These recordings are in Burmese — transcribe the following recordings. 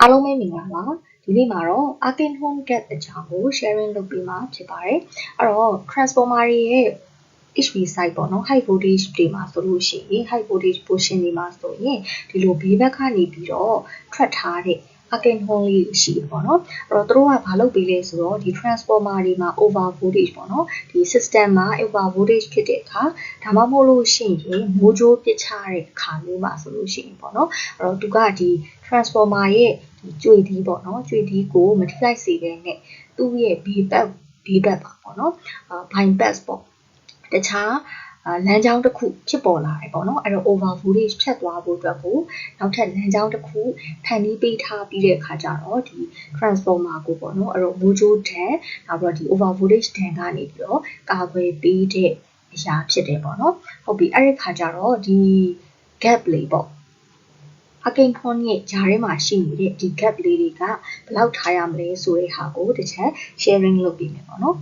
အားလုံးပဲမင်္ဂလာပါဒီနေ့မှာတော့ Arcane Home Gap အကြောင်းကို sharing လုပ်ပေးမှာဖြစ်ပါတယ်အဲ့တော့ transformer တွေရဲ့ HV site ပေါ့နော် high voltage တွေမှာဆိုလို့ရှိရင် high voltage portion တွေမှာဆိုရင်ဒီလိုဘေးဘက်ကနေပြီးတော့ထွက်ထားတဲ့ Arcane Home လေးရှိတယ်ပေါ့နော်အဲ့တော့သူတို့ကဘာလုပ်ပေးလဲဆိုတော့ဒီ transformer တွေမှာ over voltage ပေါ့နော်ဒီ system မှာ over voltage ဖြစ်တဲ့အခါဒါမှမဟုတ်လို့ရှိရင်မိုးကြိုးပစ်ချတဲ့အခါမျိုးမှာဆိုလို့ရှိရင်ပေါ့နော်အဲ့တော့သူကဒီ transformer ရဲ့ဒီကြွေဒီပေါ့နော်ကြွေဒီကိုမထိခိုက်စေဘဲနဲ့သူ့ရဲ့ B back B back ပါပေါ့နော်အာ bypass ပေါ့တခြား လမ်းကြောင်းတစ်ခုဖြစ်ပေါ်လာတယ်ပေါ့နော်အဲ့တော့ over voltage ဖြတ်သွားဖို့အတွက်ကိုနောက်ထပ်လမ်းကြောင်းတစ်ခုဖန်တီးပေးထားပြီးတဲ့အခါကျတော့ဒီ transformer ကိုပေါ့နော်အဲ့တော့ mojo တန်နောက်ပြီးတော့ဒီ over voltage တန်ကနေပြီးတော့ကာကွယ်ပေးတဲ့အရာဖြစ်တယ်ပေါ့နော်ဟုတ်ပြီအဲ့ဒီခါကျတော့ဒီ gap လေးပေါ့အကိန်ခွန်ရဲ့ဂျားထဲမှာရှိနေတဲ့ဒီ gap လေးတွေကဘယ်လောက်ထားရမလဲဆိုတဲ့ဟာကိုတစ်ချက် sharing လုပ်ပေးမယ်ပေါ့နော်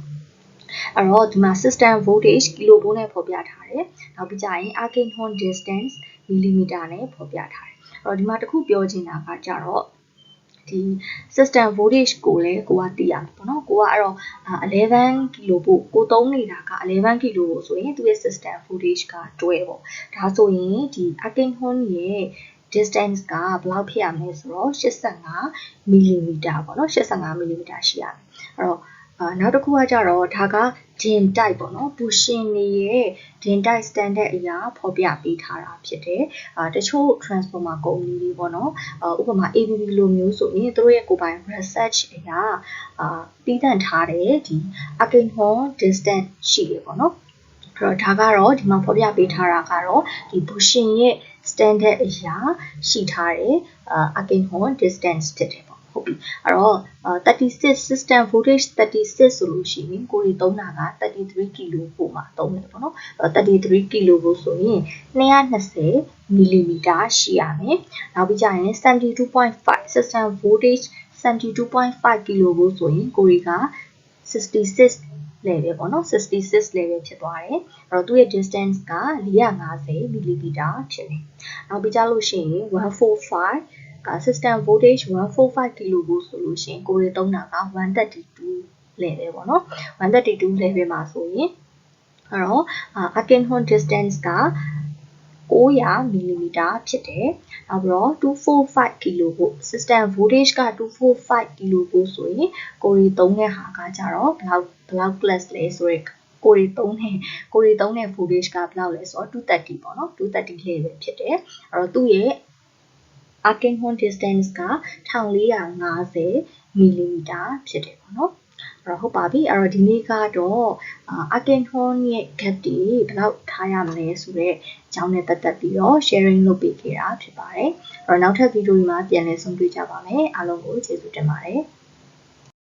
အဲ့တော့ဒီမှာ system voltage kilovolt နဲ့ဖော်ပြထားတယ်။နောက်ပြီးကြရင် arcane horn distance millimeter နဲ့ဖော်ပြထားတယ်။အဲ့တော့ဒီမှာတခုပြောချင်တာကကြတော့ဒီ system voltage ကိုလည်းကိုကသိရမှာပေါ့နော်ကိုကအဲ့တော့11 kilovolt ကိုသုံးနေတာက11 kilovolt ဆိုရင်သူ့ရဲ့ system voltage ကတွဲပေါ့ဒါဆိုရင်ဒီ arcane horn ရဲ့ distance ကဘယ်လောက်ဖြစ်ရမလဲဆိုတော့85 mm ပေါ့နော်85 mm ရှိရမယ်အဲ့တော့ အာနောက်တစ်ခုကကြတော့ဒါက din type ပေါ့နော် bushing တွေရဲ့ din type standard အရာဖော်ပြပေးထားတာဖြစ်တယ်အာတချို့ transformer ကုမ္ပဏီတွေပေါ့နော်အာဥပမာ ABB လိုမျိုးဆိုရင်သူတို့ရဲ့ကိုယ်ပိုင် research အရာအာပြီးတန့်ထားတဲ့ဒီ arcane horn distance ရှိတယ်ပေါ့နော်အဲ့တော့ဒါကတော့ဒီမှာဖော်ပြပေးထားတာကတော့ဒီ bushing ရဲ့ standard အရာရှိထားတဲ့အာ arcane horn distance ဖြစ်တယ်ပေါ့ ဟုတ်ပြီအဲ့တော့36 system voltage 36ဆိုလို့ရှိရင်ကိုရီသုံးတာက33 kilo volt မှာသုံးတယ်ပေါ့နော်33 kilo volt ဆိုရင်220 mm ရှိရမယ်နောက်ပြီးကြရင်72.5 system voltage 72.5 kilo volt ဆိုရင်ကိုရီက66 level ပေါ့နော်66 level ဖြစ်သွားတယ်အဲ့တော့သူ့ရဲ့ distance က450 mm ဖြစ်တယ်နောက်ပြီးကြလို့ရှိရင်145 system voltage 145 kV ဆိုလို့ရှိရင်ကိုရီသုံးတာက132 level ပေါ့နော်132 level မှာဆိုရင်အဲ့တော့ Arcane Horn distance က900 mm ဖြစ်တယ်။နောက်ပြီးတော့245 kV system voltage က245 kV ဆိုရင်ကိုရီသုံးတဲ့ဟာကကြတော့ဘယ်လောက်ဘယ်လောက် class လဲဆိုရင်ကိုရီသုံးတဲ့ကိုရီသုံးတဲ့ voltage ကဘယ်လောက်လဲဆိုတော့230ပေါ့နော်230 level ဖြစ်တယ်။အဲ့တော့သူ့ရဲ့ arcane horn distance က1450 mm ဖြစ်တယ်ပေါ့နော်အဲ့တော့ဟုတ်ပါပြီအဲ့တော့ဒီနေ့ကတော့ arcane horn ရဲ့ gap တွေဘယ်လောက်ထားရမလဲဆိုတော့အကြောင်းနဲ့ပတ်သက်ပြီးတော့ sharing လုပ်ပေးခဲ့တာဖြစ်ပါတယ်အဲ့တော့နောက်ထပ်ဗီဒီယိုတွေမှာပြန်လည်ဆုံတွေ့ကြပါမယ်အားလုံးကိုကျေးဇူးတင်ပါတယ်